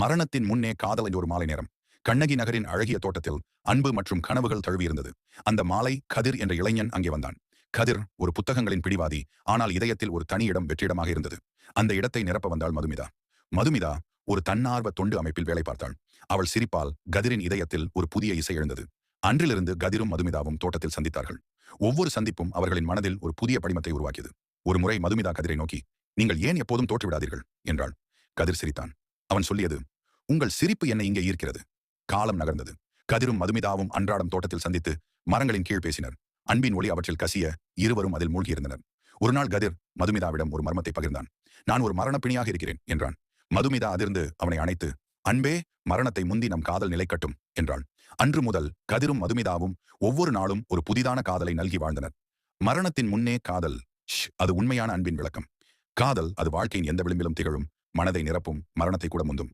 மரணத்தின் முன்னே காதலின் ஒரு மாலை நேரம். கண்ணகி நகரின் அழகிய தோட்டத்தில் அன்பு மற்றும் கனவுகள் தழுவியிருந்தது. அந்த மாலை கதிர் என்ற இளைஞன் அங்கே வந்தான். கதிர் ஒரு புத்தகங்களின் பிடிவாதி ஆனால் இதயத்தில் ஒரு தனி இடம் வெற்றிடமாக இருந்தது. அந்த இடத்தை நிரப்ப வந்தாள் மதுமிதா. மதுமிதா ஒரு தன்னார்வ தொண்டு அமைப்பில் வேலை பார்த்தாள். அவள் சிரிப்பால் கதிரின் இதயத்தில் ஒரு புதிய இசை எழுந்தது. அன்றிலிருந்து கதிரும் மதுமிதாவும் தோட்டத்தில் சந்தித்தார்கள். ஒவ்வொரு சந்திப்பும் அவர்களின் மனதில் ஒரு புதிய படிமத்தை உருவாக்கியது. ஒரு முறை மதுமிதா கதிரை நோக்கி நீங்கள் ஏன் எப்போதும் தோற்றுவிடாதீர்கள்? என்றாள். கதிர் சிரித்தான். அவன் சொல்லியது உங்கள் சிரிப்பு என்னை இங்கே ஈர்க்கிறது. காலம் நகர்ந்தது. கதிரும் மதுமிதாவும் அன்றாடம் தோட்டத்தில் சந்தித்து மரங்களின் கீழ் பேசினர். அன்பின் ஒளி அவற்றில் கசிய இருவரும் அதில் மூழ்கியிருந்தனர். ஒரு நாள் கதிர் மதுமிதாவிடம் ஒரு மர்மத்தை பகிர்ந்தான். நான் ஒரு மரணப்பிணியாக இருக்கிறேன் என்றான். மதுமிதா அதிர்ந்து அவனை அணைத்து அன்பே மரணத்தை முந்தி நம் காதல் நிலைக்கட்டும் என்றாள். அன்று முதல் கதிரும் மதுமிதாவும் ஒவ்வொரு நாளும் ஒரு புதிதான காதலை நல்கி வாழ்ந்தனர். மரணத்தின் முன்னே காதல் ஷ், அது உண்மையான அன்பின் விளக்கம். காதல் அது வாழ்க்கையின் எந்த விளிம்பிலும் திகழும் மனதை நிரப்பும் மரணத்தை கூட முந்தும்.